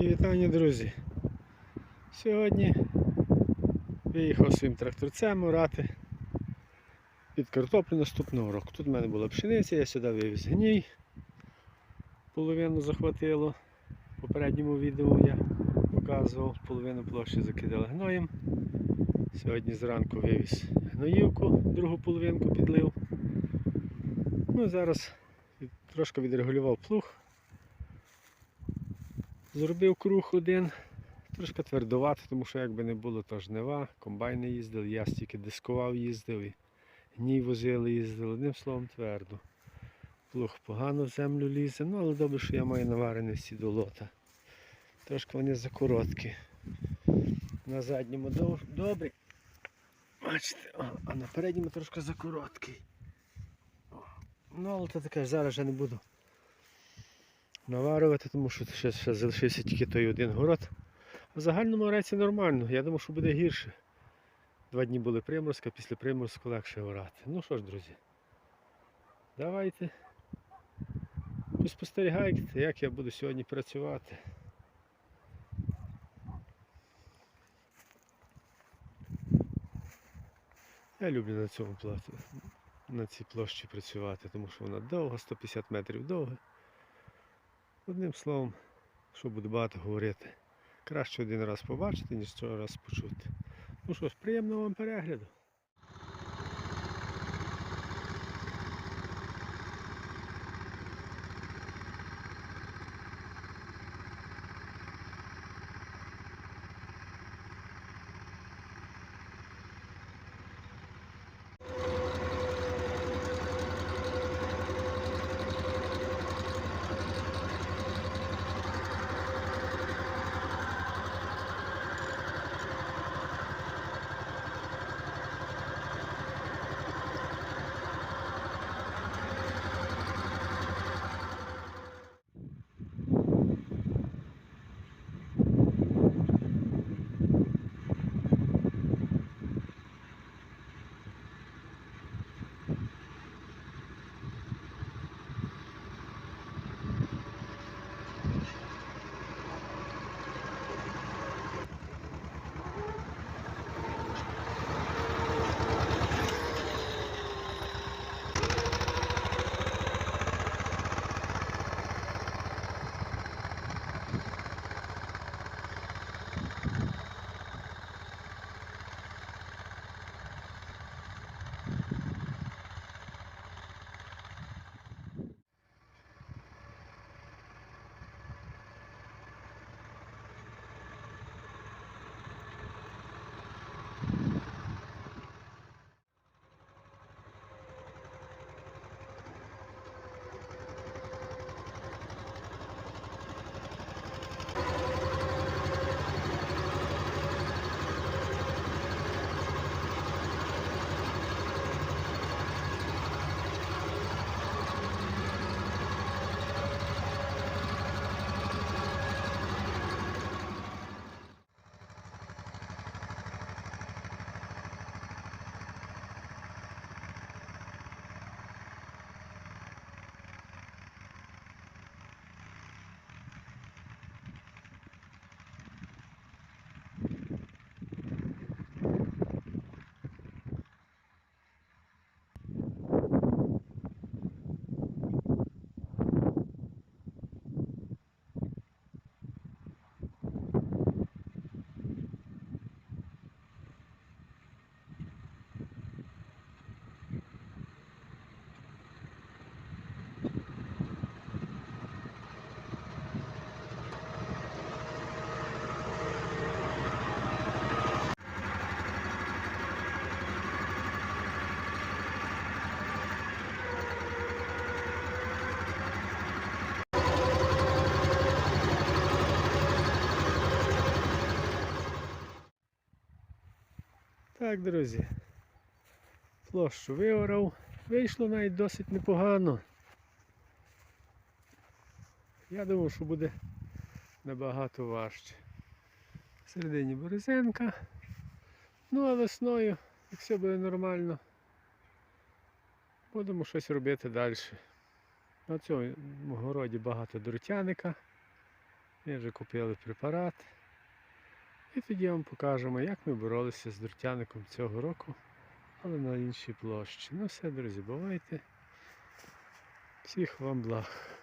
Мої вітання, друзі. Сьогодні виїхав своїм тракторцем орати під картоплю наступного року. Тут в мене була пшениця, я сюди вивіз гній. Половину захватило. В попередньому відео я показував, половину площі закидали гноєм. Сьогодні зранку вивіз гноївку, другу половинку підлив. Ну, зараз трошки відрегулював плуг. Зробив круг один, трошки твердувати, тому що якби не було, то жнива, комбайни їздили, я стільки дискував, їздив, і гній возили, їздили, одним словом твердо. Плуг погано в землю лізе, ну але добре, що я маю наварене сідолота. Трошки вони закороткі. На задньому дов- добрі. Бачите, а, на передньому трошки закороткий. Ну, але то таке, зараз вже не буду наварювати, тому що ще, ще залишився тільки той один город. В загальному реці нормально. Я думав, що буде гірше. Два дні були приморозка, після приморозку легше орати. Ну що ж, друзі, давайте поспостерігайте, як я буду сьогодні працювати. Я люблю на цьому платі, на цій площі працювати, тому що вона довга, 150 метрів довга. Одним словом, що буде багато говорити. Краще один раз побачити, ніж сто раз почути. Ну що ж, приємного вам перегляду. Так, друзі. Площу виорав. Вийшло навіть досить непогано. Я думав, що буде набагато важче. Всередині борозенка. Ну а весною, як все буде нормально, будемо щось робити далі. На цьому городі багато дротяника. Ми вже купили препарат. І тоді вам покажемо, як ми боролися з дуртяником цього року, але на іншій площі. Ну все, друзі, бувайте. Всіх вам благ.